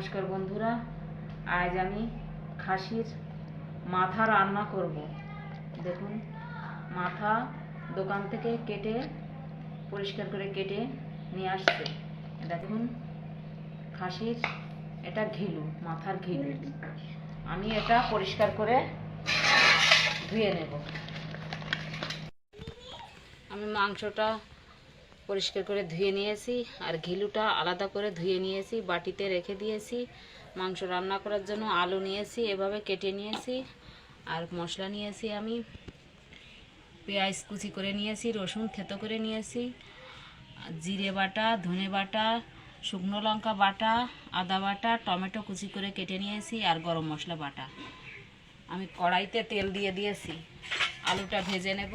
নমস্কার বন্ধুরা, আজ আমি খাসির মাথা রান্না করব। দেখুন, মাথা দোকান থেকে কেটে, পরিষ্কার করে কেটে নিয়ে আসছে। দেখুন, খাসির এটা ঘিলু, মাথার ঘিলু। আমি এটা পরিষ্কার করে ধুয়ে নেব। আমি মাংসটা পরিষ্কার করে ধুয়ে নিয়েছি, আর ঘিলুটা আলাদা করে ধুয়ে নিয়েছি, বাটিতে রেখে দিয়েছি, মাংস রান্না করার জন্য আলু নিয়েছি, এভাবে কেটে নিয়েছি, আর মশলা নিয়েছি আমি, পেঁয়াজ কুচি করে নিয়েছি, রসুন থেতো করে নিয়েছি, জিরে বাটা, ধনে বাটা, শুকনো লঙ্কা বাটা, আদা বাটা, টমেটো কুচি করে কেটে নিয়েছি, আর গরম মশলা বাটা। আমি কড়াইতে তেল দিয়ে দিয়েছি। আলুটা ভেজে নেব।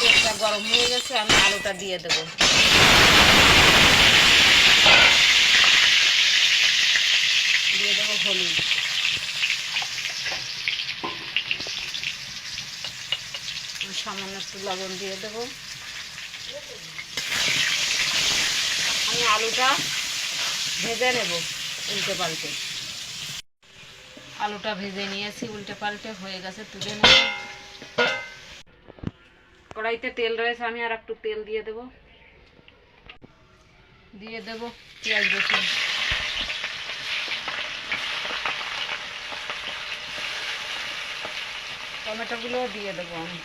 তেলটা গরম হয়ে গেছে, আমি আলুটা দিয়ে দেব। দিয়ে দেবো হলুদ। সামান্য একটু লবণ দিয়ে দেব। আমি আলুটা ভেজে নেব উল্টে পাল্টে। আলুটা ভেজে নিয়েছি, উল্টে পাল্টে হয়ে গেছে, তুলে নেব। কড়াইতে তেল রয়েছে, আমি আর একটু তেল দিয়ে দেব। দিয়ে দেব পেঁয়াজ রসুন। টমেটোগুলো দিয়ে দেবো আমি।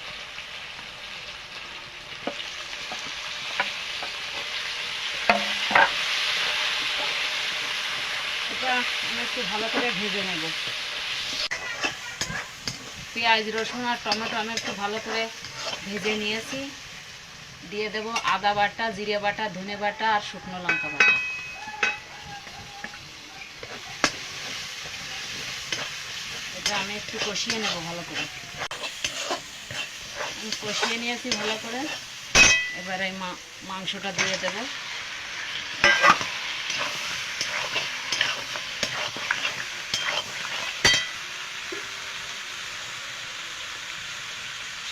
আমি একটু ভালো করে ভেজে নেব। পেঁয়াজ রসুন আর টমেটো আমি একটু ভালো করে ভেজে নিয়েছি। দিয়ে দেব আদা বাটা, জিরে বাটা, ধনে বাটা আর শুকনো লঙ্কা বাটা। এটা আমি একটু কষিয়ে নেব ভালো করে। কষিয়ে নিয়েছি ভালো করে। এবার এই মাংসটা দিয়ে দেব।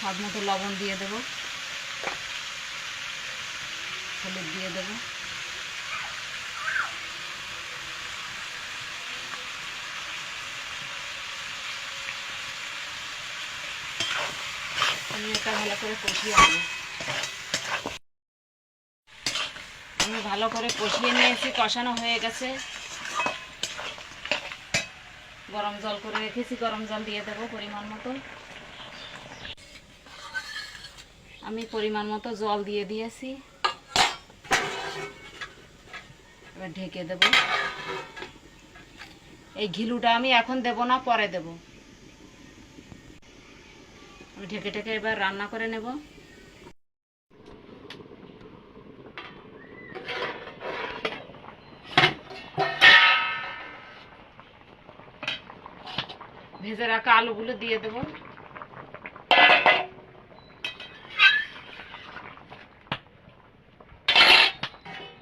স্বাদ মতো লবণ দিয়ে দেব। হলুদ দিয়ে দেব। আমি এটা ভালো করে কষিয়ে নেব। আমি ভালো করে কষিয়ে নিয়েছি, কষানো হয়ে গেছে। গরম জল করে রেখেছি, গরম জল দিয়ে দেবো পরিমাণ মতো। আমি পরিমাণ মতো জল দিয়ে দিয়েছি। এবার ঢেকে দেব। এই ঘিলুটা আমি এখন দেব না, পরে দেব। আমি ঢেকে ঢেকে এবার রান্না করে নেব। ভেজে রাখা আলুগুলো দিয়ে দেবো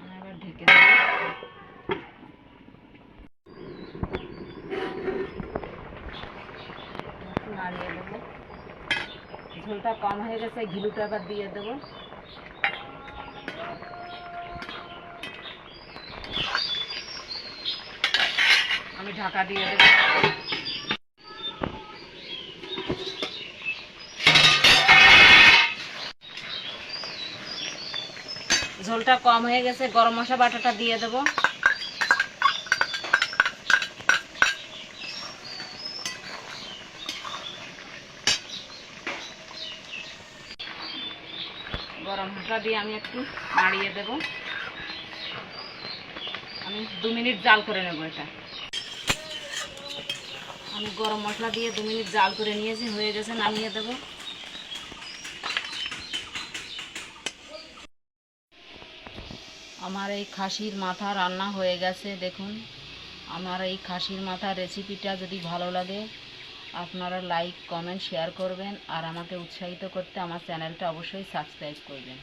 আমি এবার ঢেকে দেবো একটু নাড়িয়ে দেবো ঝোলটা কম হয়ে গেছে, ঘিলুটা এবার দিয়ে দেবো। আমি ঢাকা দিয়ে দেবো। ঝোলটা কম হয়ে গেছে, গরম মশলা বাটাটা দিয়ে দেবো। গরম মশলা দিয়ে আমি একটু নাড়িয়ে দেব। আমি দু মিনিট জাল করে নেব এটা। আমি গরম মশলা দিয়ে দু মিনিট জাল করে নিয়েছি, হয়ে গেছে, নামিয়ে দেবো। আমার এই খাসির মাথা রান্না হয়ে গেছে, দেখুন। আমার এই খাসির মাথার রেসিপিটা যদি ভালো লাগে আপনারা লাইক কমেন্ট শেয়ার করবেন আর আমাকে উৎসাহিত করতে আমার চ্যানেলটা অবশ্যই সাবস্ক্রাইব করবেন।